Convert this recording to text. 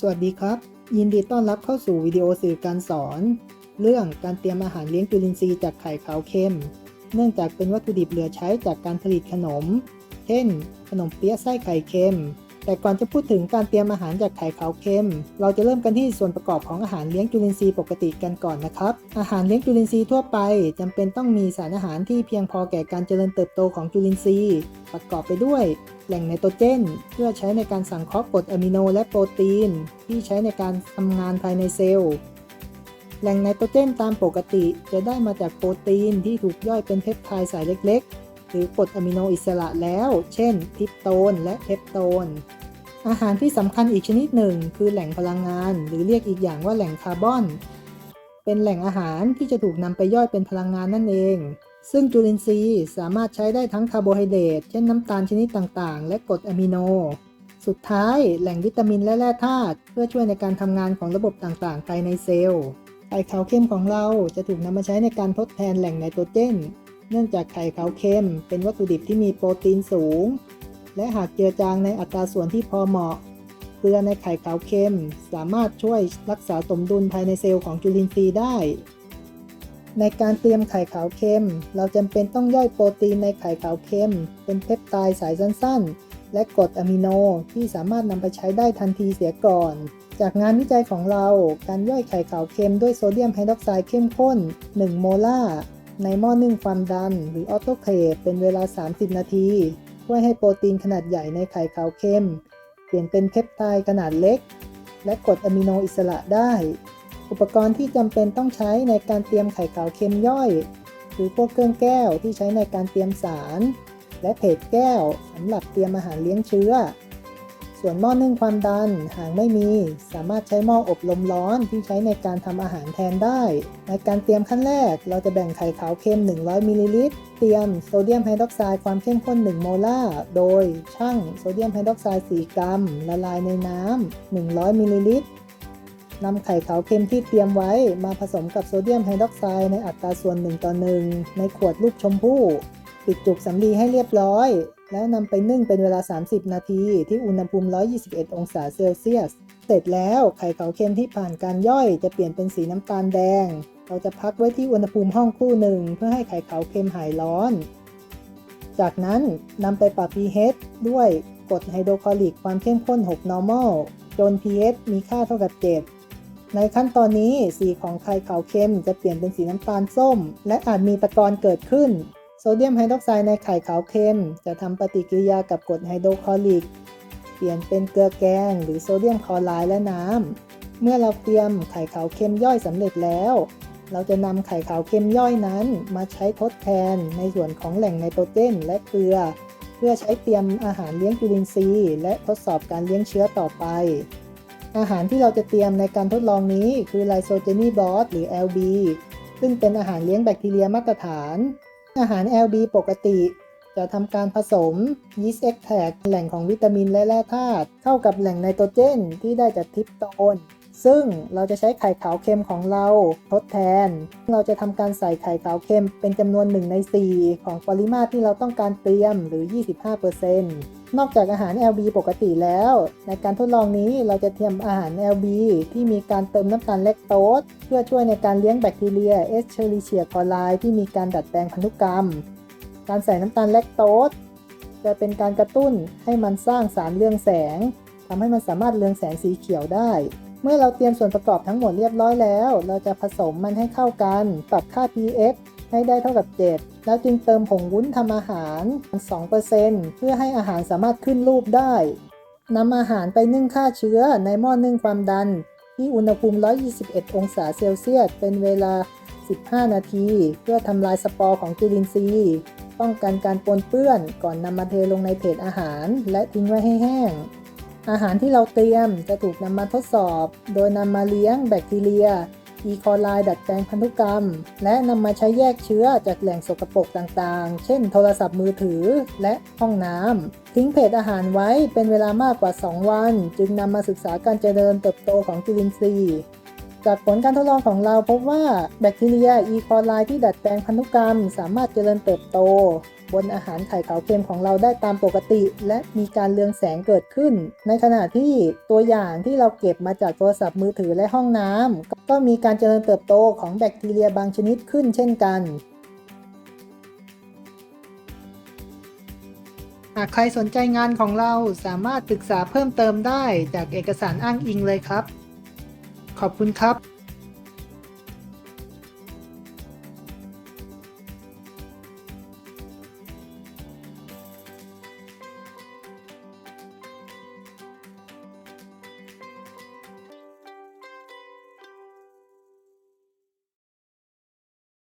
สวัสดีครับ ยินดีต้อนรับเข้าสู่วิดีโอสื่อการสอน เรื่องการเตรียมอาหารเลี้ยงจุลินทรีย์จากไข่ขาวเค็ม เนื่องจากเป็นวัตถุดิบเหลือใช้จากการผลิตขนม เช่น ขนมเปี๊ยะไส้ไข่เค็ม แต่ก่อนจะพูดถึงการเตรียมอาหารจากไข่ขาวเค็ม เราจะเริ่มกันที่ส่วนประกอบของอาหารเลี้ยงจุลินทรีย์ปกติกันก่อนนะครับ อาหารเลี้ยงจุลินทรีย์ทั่วไปจำเป็นต้องมีสารอาหารที่เพียงพอแก่การเจริญเติบโตของจุลินทรีย์ ประกอบไปด้วย แหล่งไนโตรเจน เพื่อใช้ในการสังเคราะห์กรดอะมิโนและโปรตีน ที่ใช้ในการทำงานภายในเซลล์ แหล่งไนโตรเจนตามปกติจะได้มาจากโปรตีนที่ถูกย่อยเป็นเพปไทด์สายเล็กๆ หรือกรดอะมิโนอิสระแล้ว เช่นทิปโตนและเพปโตน อาหารที่สำคัญอีกชนิดหนึ่ง คือแหล่งพลังงาน หรือเรียกอีกอย่างว่าแหล่งคาร์บอน เป็นแหล่งอาหารที่จะถูกนำไปย่อยเป็นพลังงานนั่นเอง ซึ่งจุลินทรีย์สามารถใช้ได้ทั้งคาร์โบไฮเดรตเช่นน้ำตาลชนิดต่างๆ และกรดอะมิโน สุดท้ายแหล่งวิตามินและแร่ธาตุเพื่อช่วยในการทำงานของระบบต่างๆ ภายในเซลล์ไข่ขาวเข้มของเราจะถูกนำมาใช้ในการทดแทนแหล่งไนโตรเจน เนื่องจากไข่ขาวเข้ม เป็นวัตถุดิบที่มีโปรตีนสูง และหากเจือจางในอัตราส่วนที่พอเหมาะเกลือในไข่ขาวเค็มสามารถช่วยรักษาสมดุลภายในเซลล์ของจุลินทรีย์ได้ ในการเตรียมไข่ขาวเค็ม เราจำเป็นต้องย่อยโปรตีนในไข่ขาวเค็ม เป็นเพปไทด์สายสั้นๆ และกรดอะมิโนที่สามารถนำไปใช้ได้ทันทีเสียก่อน จากงานวิจัยของเรา การย่อยไข่ขาวเค็มด้วยโซเดียมไฮดรอกไซด์เข้มข้น 1 โมลาร์ในหม้อนึ่งความดัน หรือออโตเคลฟเป็นเวลา 30 นาทีช่วยให้โปรตีนขนาดใหญ่ในไข่ขาวเค็ม เปลี่ยนเป็นเพปไทด์ขนาดเล็ก และกรดอะมิโนอิสระได้ อุปกรณ์ที่จำเป็นต้องใช้ในการเตรียมไข่ขาวเค็มย่อยคือพวกเครื่องแก้วที่ใช้ในการเตรียมสาร และเพจแก้วสำหรับเตรียมอาหารเลี้ยงเชื้อ ส่วนหม้อนึ่งความดันหากไม่มี สามารถใช้หม้ออบลมร้อนที่ใช้ในการทำอาหารแทนได้ ในการเตรียมขั้นแรก เราจะแบ่งไข่ขาวเค็ม 100มิลลิลิตรเตรียมโซเดียมไฮดรอกไซด์ความเข้มข้น 1 โมลาร์โดยชั่งโซเดียมไฮดรอกไซด์4กรัมละลายในน้ำ100มิลลิลิตร นำไข่ขาวเค็มที่เตรียมไว้มาผสมกับโซเดียมไฮดรอกไซด์ในอัตราส่วน1ต่อ1ในขวดลูกชมพู่ ปิดจุกสำลีให้เรียบร้อย แล้วนำไปนึ่งเป็นเวลา 30 นาทีที่อุณหภูมิ 121 องศาเซลเซียส เสร็จแล้วไข่ขาวเค็มที่ผ่านการย่อยจะเปลี่ยนเป็นสีน้ำตาลแดง เราจะพักไว้ที่อุณหภูมิห้องคู่หนึ่งเพื่อให้ไข่ขาวเค็มหายร้อน จากนั้นนำไปปรับ pH ด้วยกรดไฮโดรคลอริกความเข้มข้น 6 normal จน pH มีค่าเท่ากับ 7 ในขั้นตอนนี้สีของไข่ขาวเค็มจะเปลี่ยนเป็นสีน้ำตาลส้ม และอาจมีตะกอนเกิดขึ้น โซเดียมไฮดรอกไซด์ในไข่ขาวเค็ม จะทำปฏิกิริยากับกรดไฮโดรคลอริก เปลี่ยนเป็นเกลือแกง หรือโซเดียมคลอไรด์และน้ำ เมื่อเราเตรียมไข่ขาวเค็มย่อยสำเร็จแล้ว เราจะนำไข่ขาวเค็มย่อยนั้น มาใช้ทดแทนในส่วนของแหล่งไนโตรเจนและเกลือ เพื่อใช้เตรียมอาหารเลี้ยงจุลินทรีย์ และทดสอบการเลี้ยงเชื้อต่อไป อาหารที่เราจะเตรียมในการทดลองนี้คือไลโซเจนีบอสหรือ LB ซึ่งเป็นอาหารเลี้ยงแบคทีเรียมาตรฐาน อาหาร LB ปกติ จะทำการผสมยีสต์เอ็กแทกแหล่งของวิตามินและแร่ธาตุเข้ากับแหล่งไนโตรเจนที่ได้จากทิปโตน ซึ่งเราจะใช้ไข่ขาวเค็มของเราทดแทน เราจะทำการใส่ไข่ขาวเค็มเป็นจำนวน 1 ใน 4 ของปริมาตรที่เราต้องการเตรียมหรือ 25%นอกจากอาหาร LB ปกติแล้ว ในการทดลองนี้เราจะเตรียมอาหาร LB ที่มีการเติมน้ำตาลเลคโตสเพื่อช่วยในการเลี้ยงแบคทีเรีย Escherichia coli ที่มีการดัดแปลงพันธุกรรม การใส่น้ำตาลเลคโตสจะเป็นการกระตุ้นให้มันสร้างสารเรืองแสงทำให้มันสามารถเรืองแสงสีเขียวได้ เมื่อเราเตรียมส่วนประกอบทั้งหมดเรียบร้อยแล้ว เราจะผสมมันให้เข้ากัน ปรับค่า pH ให้ได้เท่ากับ 7 แล้วจึงเติมผงวุ้นทำอาหาร 2%เพื่อให้อาหารสามารถขึ้นรูปได้นำอาหารไปนึ่งฆ่าเชื้อในหม้อนึ่งความดัน ที่อุณหภูมิ 121 องศาเซลเซียส เป็นเวลา 15 นาที เพื่อทำลายสปอร์ของจุลินทรีย์ป้องกันการปนเปื้อนก่อนนำมาเทลงในเพจอาหาร และทิ้งไว้ให้แห้ง อาหารที่เราเตรียมจะถูกนำมาทดสอบ โดยนำมาเลี้ยงแบคทีเรีย อีโคไลดัดแปลงพันธุกรรม และนำมาใช้แยกเชื้อจากแหล่งสกปรกต่างๆ เช่นโทรศัพท์มือถือและห้องน้ำ ทิ้งเพจอาหารไว้เป็นเวลามากกว่า 2 วัน จึงนำมาศึกษาการเจริญเติบโตของจุลินทรีย์ จากผลการทดลองของเราพบว่าแบคทีเรียอีโคไลที่ดัดแปลงพันธุกรรม สามารถเจริญเติบโต บนอาหารไข่ขาวเค็มของเราได้ตามปกติ และมีการเรืองแสงเกิดขึ้น ในขณะที่ตัวอย่างที่เราเก็บมาจากโทรศัพท์มือถือและห้องน้ำก็มีการเจริญเติบโตของแบคทีเรียบางชนิดขึ้นเช่นกันหากใครสนใจงานของเราสามารถศึกษาเพิ่มเติมได้จากเอกสารอ้างอิงเลยครับ ขอบคุณครับ